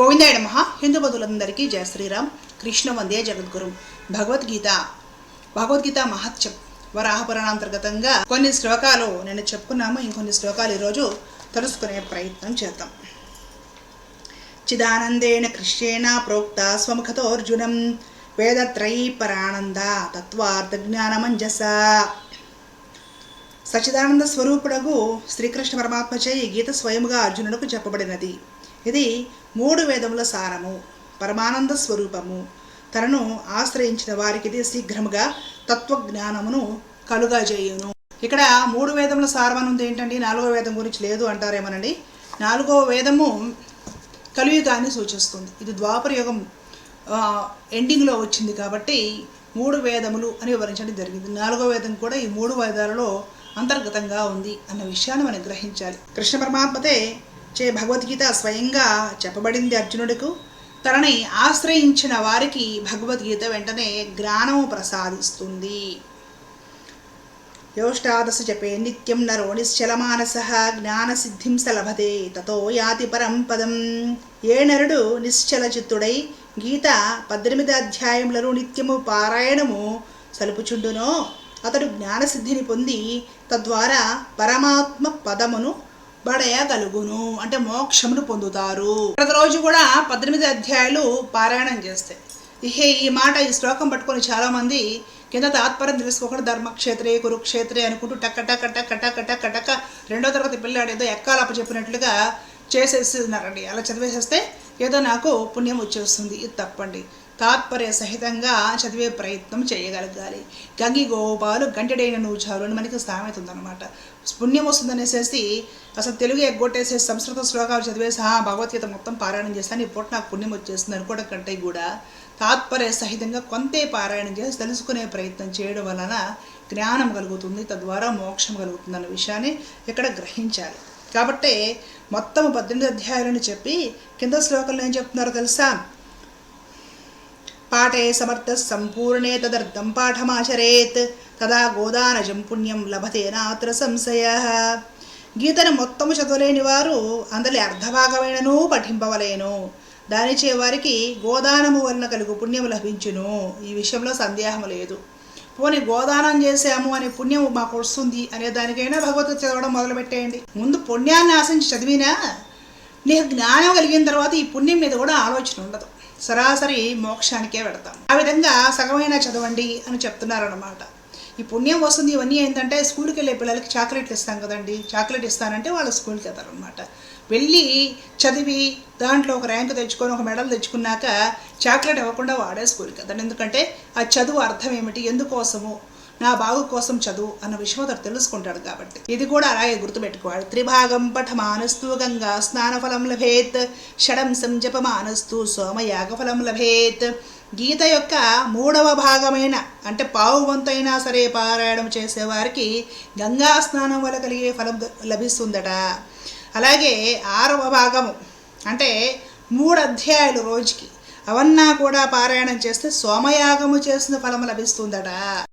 గోవిందాయ నమ. హిందూ బంధువులందరికీ జయ శ్రీరామ్. కృష్ణ వందే జగద్గురు. భగవద్గీత. భగవద్గీత మహత్యం. వరాహ పురాణాంతర్గతంగా కొన్ని శ్లోకాలు నేను చెప్పుకున్నాము. ఇంకొన్ని శ్లోకాలు ఈరోజు తెలుసుకునే ప్రయత్నం చేద్దాం. చిదానందేన కృష్ణేన ప్రోక్త స్వముఖతోర్జునం. వేదత్రయీ పరానంద తత్వార్థ జ్ఞానమంజస సచిదానంద స్వరూపుడగు శ్రీకృష్ణ పరమాత్మచే ఈ గీత స్వయముగా అర్జునుడికి చెప్పబడినది. ఇది మూడు వేదముల సారము పరమానంద స్వరూపము. తనను ఆశ్రయించిన వారికి ఇది శీఘ్రముగా తత్వజ్ఞానమును కలుగజేయును ఇక్కడ మూడు వేదముల సారం ఉంది ఏంటండి? నాలుగో వేదం గురించి లేదు అంటారేమోనండి? నాలుగో వేదము కలియుగాన్ని సూచిస్తుంది. ఇది ద్వాపర యుగం ఎండింగ్లో వచ్చింది కాబట్టి మూడు వేదములు అని వివరించడం జరిగింది. నాలుగో వేదం కూడా ఈ మూడు వేదాలలో అంతర్గతంగా ఉంది అన్న విషయాన్ని మనం గ్రహించాలి. కృష్ణ పరమాత్మతే చే భగవద్గీత స్వయంగా చెప్పబడింది అర్జునుడికు. తనని ఆశ్రయించిన వారికి భగవద్గీత వెంటనే జ్ఞానము ప్రసాదిస్తుంది. యోష్టాదశ జపే నిత్యం నరో నిశ్చలమానస జ్ఞానసిద్ధిం సలభతే తతో యాతి పరం పదం. ఏ నరుడు నిశ్చల చిత్తుడై గీత పద్దెనిమిది అధ్యాయములను నిత్యము పారాయణము సలుపుచుండునో అతడు జ్ఞానసిద్ధిని పొంది తద్వారా పరమాత్మ పదమును బడయగలుగును అంటే మోక్షమును పొందుతారు. ప్రతిరోజు కూడా పద్దెనిమిది అధ్యాయాలు పారాయణం చేస్తాయి ఇహే ఈ మాట ఈ శ్లోకం పట్టుకొని చాలామంది కింద తాత్పర్యం తెలుసుకోకుండా ధర్మక్షేత్రే కురుక్షేత్రే అనుకుంటూ టక్క టక్క టక్క టక్క టక్క టక్క రెండో తరగతి పిల్లాడు ఏదో ఎక్కాలప్ప చెప్పినట్లుగా చేసేస్తున్నారండి. అలా చదివేసేస్తే ఏదో నాకు పుణ్యం వచ్చేస్తుంది. ఇది తప్పండి. తాత్పర్య సహితంగా చదివే ప్రయత్నం చేయగలగాలి. గంగి గోపాలు గంటెడైన నూచారు అని మనకి సామెత ఉందన్నమాట పుణ్యం వస్తుందనేసేసి అసలు తెలుగు ఎగ్గొట్టేసేసి సంస్కృత శ్లోకాలు చదివేసి "ఆ, భగవద్గీత మొత్తం పారాయణం చేస్తాను ఇప్పుడు నాకు పుణ్యం వచ్చేస్తుంది అనుకోవడం కంటే కూడా తాత్పర్య సహితంగా కొంతే పారాయణం చేసి తెలుసుకునే ప్రయత్నం చేయడం వలన జ్ఞానం కలుగుతుంది తద్వారా మోక్షం కలుగుతుంది అన్న విషయాన్ని ఇక్కడ గ్రహించాలి. కాబట్టి మొత్తం పద్దెనిమిది అధ్యాయాలను చెప్పి కింద శ్లోకంలో ఏం చెప్తున్నారో తెలుసా? పాఠే సమర్థ సంపూర్ణే తదర్థం పాఠమాచరేత్ తదా గోదానజం పుణ్యం లభతే నాత్ర సంశయ గీతను మొత్తము చదవలేని వారు అందరి అర్ధభాగమైనను పఠింపవలేను। దానిచే వారికి గోదానము వలన కలుగు పుణ్యం లభించును। ఈ విషయంలో సందేహం లేదు। పోనీ గోదానం చేసాము అనే పుణ్యము మాకు వస్తుంది అనే దానికైనా భగవద్గీత చదవడం మొదలుపెట్టేయండి। ముందు పుణ్యాన్ని ఆశించి చదివినా నీకు జ్ఞానం కలిగిన తర్వాత ఈ పుణ్యం మీద కూడా ఆలోచన ఉండదు। సరాసరి మోక్షానికే వెడతాం. ఆ విధంగా సగమైన చదవండి అని చెప్తున్నారన్నమాట. ఈ పుణ్యం వస్తుంది ఇవన్నీ ఏంటంటే స్కూల్కి వెళ్ళే పిల్లలకి చాక్లెట్లు ఇస్తాం కదండి. చాక్లెట్ ఇస్తానంటే వాళ్ళు స్కూల్కి వెళ్తారనమాట వెళ్ళి చదివి దాంట్లో ఒక ర్యాంక్ తెచ్చుకొని ఒక మెడల్ తెచ్చుకున్నాక చాక్లెట్ ఇవ్వకుండా వాడే స్కూల్కి వెళ్తాడు ఎందుకంటే ఆ చదువు అర్థం ఏమిటి? ఎందుకోసము? నా బాగు కోసం చదువు అన్న విషయం అతడు తెలుసుకుంటాడు కాబట్టి. ఇది కూడా అలాగే గుర్తుపెట్టుకోవాలి. త్రిభాగం పఠమానస్తు గంగా స్నానఫలం లభేత్ షడంసం సోమయాగ సోమయాగఫలం లభేత్. గీత యొక్క మూడవ భాగమైన అంటే పావు వంతైనా సరే పారాయణం చేసేవారికి గంగా స్నానం వల్ల కలిగే ఫలం లభిస్తుందట. అలాగే ఆరవ భాగము అంటే మూడు అధ్యాయాలు రోజుకి అవన్నా కూడా పారాయణం చేస్తే సోమయాగము చేసిన ఫలం లభిస్తుందట.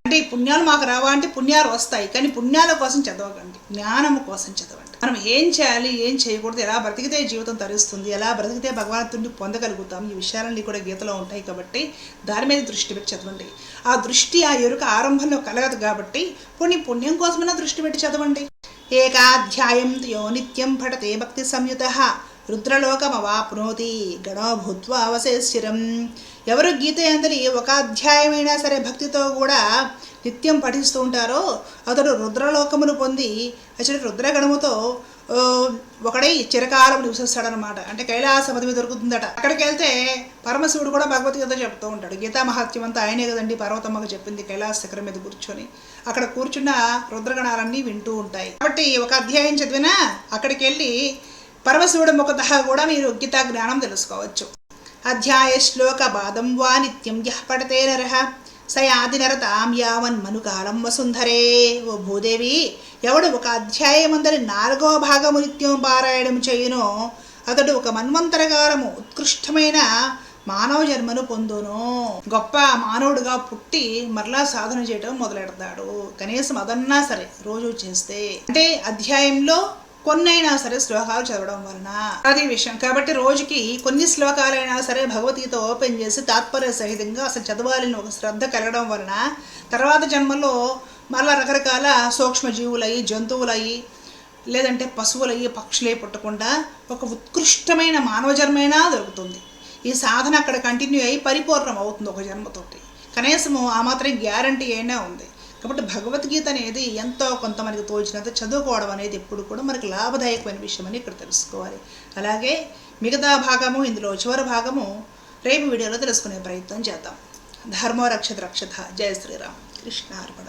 అంటే ఈ పుణ్యాలు మాకు రావా అంటే పుణ్యాలు వస్తాయి కానీ పుణ్యాల కోసం చదవకండి. జ్ఞానము కోసం చదవండి. మనం ఏం చేయాలి ఏం చేయకూడదు ఎలా బ్రతికితే జీవితం తరుస్తుంది ఎలా బ్రతికితే భగవంతుడిని పొందగలుగుతాం ఈ విషయాలన్నీ కూడా గీతలో ఉంటాయి కాబట్టి దాని మీద దృష్టి పెట్టి చదవండి. ఆ దృష్టి ఆ ఎరుక ఆరంభంలో కలగదు కాబట్టి కొన్ని పుణ్యం కోసమైనా దృష్టి పెట్టి చదవండి. ఏకాధ్యాయం యో నిత్యం పఠతే భక్తి సంయుత. రుద్రలోకమవాప్నోతి గణో భూత్వ అవశేషిరం ఎవరు గీత అందరి ఒక అధ్యాయమైనా సరే భక్తితో కూడా నిత్యం పఠిస్తూ ఉంటారో అతడు రుద్రలోకమును పొంది అతడు రుద్రగణముతో ఒకడై చిరకాలం నివసిస్తాడనమాట అంటే కైలాస పదవి దొరుకుతుందట. అక్కడికి వెళ్తే పరమశివుడు కూడా భగవద్గీత చెప్తూ ఉంటాడు. గీతా మహాత్యం అంతా ఆయనే కదండి పర్వతమ్మకు చెప్పింది కైలాస శిఖరం మీద కూర్చొని. అక్కడ కూర్చున్న రుద్రగణాలన్నీ వింటూ ఉంటాయి. కాబట్టి ఒక అధ్యాయం చదివినా అక్కడికి వెళ్ళి పరమశివుడు ముఖతః కూడా మీరు గీతా జ్ఞానం తెలుసుకోవచ్చు. అధ్యాయ శ్లోక బాధం వా నిత్యం యః పడతే నరః. సయాది నరతాం యావన్ మనుకాలం వసుంధరే. ఓ భూదేవి ఎవడు ఒక అధ్యాయమందరి నాలుగవ భాగము నిత్యం పారాయణం చేయునో అతడు ఒక మన్వంతరకాలము ఉత్కృష్టమైన మానవ జన్మను పొందును. గొప్ప మానవుడిగా పుట్టి మరలా సాధన చేయడం మొదలెడతాడు. కనీసం అదన్నా సరే రోజు చేస్తే. అంటే అధ్యాయంలో కొన్నైనా సరే శ్లోకాలు చదవడం వలన అది విషయం. కాబట్టి రోజుకి కొన్ని శ్లోకాలైనా సరే భగవద్గీత ఓపెన్ చేసి తాత్పర్య సహితంగా అసలు చదవాలని ఒక శ్రద్ధ కలగడం వలన తర్వాత జన్మలో మళ్ళా రకరకాల సూక్ష్మజీవులయ్యి జంతువులయ్యి లేదంటే పశువులయ్యి పక్షులే పుట్టకుండా ఒక ఉత్కృష్టమైన మానవ జన్మైనా దొరుకుతుంది. ఈ సాధన అక్కడ కంటిన్యూ అయ్యి పరిపూర్ణం అవుతుంది ఒక జన్మతోటి. కనీసము ఆ మాత్రం గ్యారంటీ అయినా ఉంది. కాబట్టి భగవద్గీత అనేది ఎంతో కొంత మనకి తోచినంత చదువుకోవడం అనేది ఎప్పుడు కూడా మనకి లాభదాయకమైన విషయం అని ఇక్కడ తెలుసుకోవాలి. అలాగే మిగతా భాగము ఇందులో చివరి భాగము రేపు వీడియోలో తెలుసుకునే ప్రయత్నం చేద్దాం. ధర్మో రక్షత రక్షత. జయ శ్రీరామ్. కృష్ణ అర్పణ